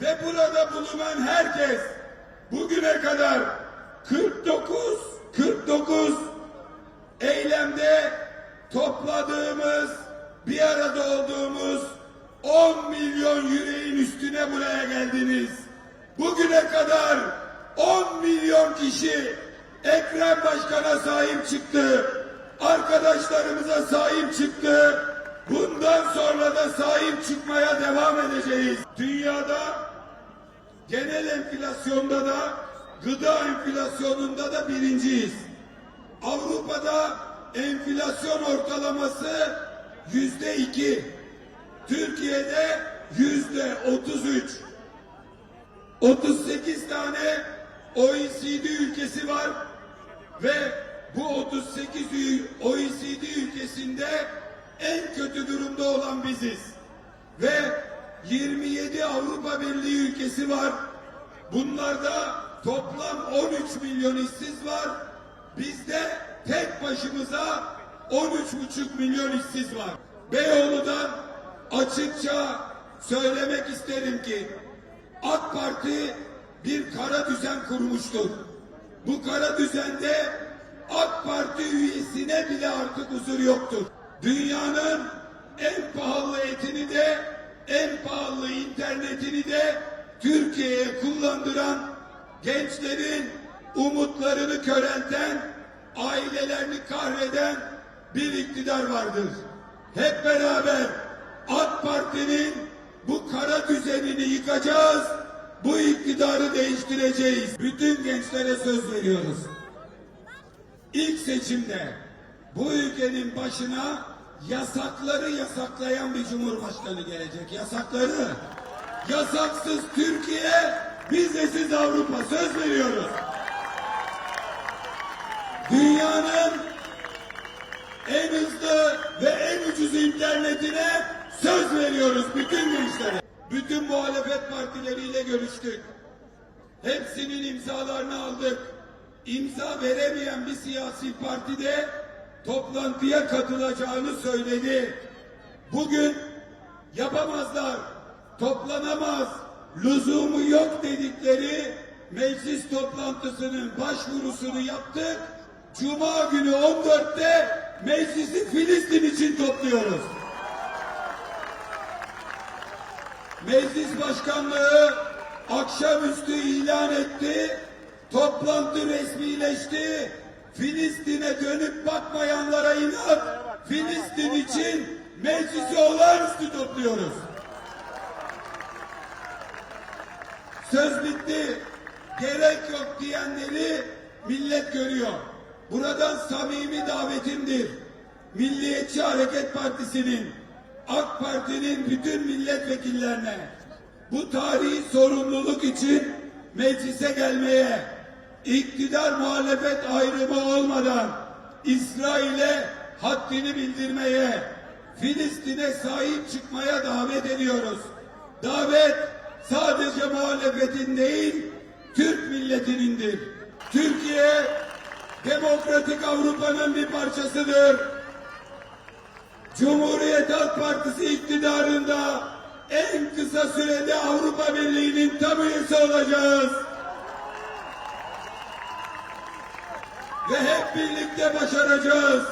Ve burada bulunan herkes bugüne kadar 49 49 eylemde topladığımız bir arada olduğumuz 10 milyon yüreğin üstüne buraya geldiniz. Bugüne kadar 10 milyon kişi Ekrem Başkan'a sahip çıktı. Arkadaşlarımıza sahip çıktı. Bundan sonra da sahip çıkmaya devam edeceğiz. Dünyada genel enflasyonda da gıda enflasyonunda da birinciyiz. Avrupa'da enflasyon ortalaması yüzde iki. Türkiye'de yüzde otuz üç. 38 tane OECD ülkesi var ve bu 38 ül- OECD ülkesinde en kötü durumda olan biziz. Ve 27 Avrupa Birliği ülkesi var. Bunlarda toplam 13 milyon işsiz var. Bizde tek başımıza 13,5 milyon işsiz var. Beyoğlu'dan açıkça söylemek isterim ki AK Parti bir kara düzen kurmuştur. Bu kara düzende AK Parti üyesine bile artık huzur yoktur. Dünyanın en pahalı etini de en pahalı internetini de Türkiye'ye kullandıran gençlerin umutlarını körelten, ailelerini kahreden bir iktidar vardır. Hep beraber AK Parti'nin bu kara düzenini yıkacağız, bu iktidarı değiştireceğiz. Bütün gençlere söz veriyoruz. İlk seçimde bu ülkenin başına yasakları yasaklayan bir cumhurbaşkanı gelecek. Yasakları. Yasaksız Türkiye, vizesiz Avrupa. Söz veriyoruz. Dünyanın en hızlı ve en ucuz internetine söz veriyoruz bütün gençlere. Bütün muhalefet partileriyle görüştük. Hepsinin imzalarını aldık. İmza veremeyen bir siyasi partide toplantıya katılacağını söyledi. Bugün yapamazlar, toplanamaz, lüzumu yok dedikleri meclis toplantısının başvurusunu yaptık. Cuma günü 14'te meclisi Filistin için topluyoruz. Meclis Başkanlığı akşamüstü ilan etti. Toplantı resmileşti. Filistin'e dönüp bakmayanlara inat. Filistin için meclisi olağanüstü topluyoruz. Söz bitti. Gerek yok diyenleri millet görüyor. Buradan samimi davetimdir. Milliyetçi Hareket Partisi'nin, AK Parti'nin bütün milletvekillerine bu tarihi sorumluluk için meclise gelmeye, iktidar muhalefet ayrımı olmadan İsrail'e haddini bildirmeye, Filistin'e sahip çıkmaya davet ediyoruz. Davet sadece muhalefetin değil, Türk milletinindir. Türkiye demokratik Avrupa'nın bir parçasıdır. Cumhuriyet Halk Partisi iktidarında en kısa sürede Avrupa Birliği'nin tam üyesi olacağız. Ve hep birlikte başaracağız.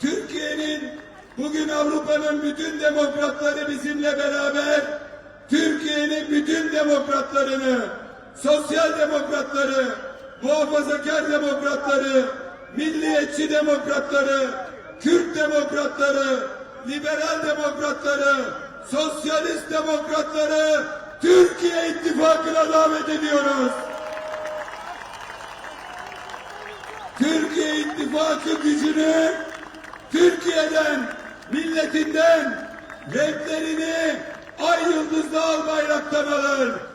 Türkiye'nin bugün Avrupa'nın bütün demokratları bizimle beraber Türkiye'nin bütün demokratlarını, sosyal demokratları, muhafazakar demokratları, milliyetçi demokratları, Kürt demokratları, liberal demokratları, sosyalist demokratları Türkiye İttifakı'na davet ediyoruz. Türkiye İttifakı gücünü Türkiye'den, milletinden renklerini ay yıldızlı al bayraktan alır.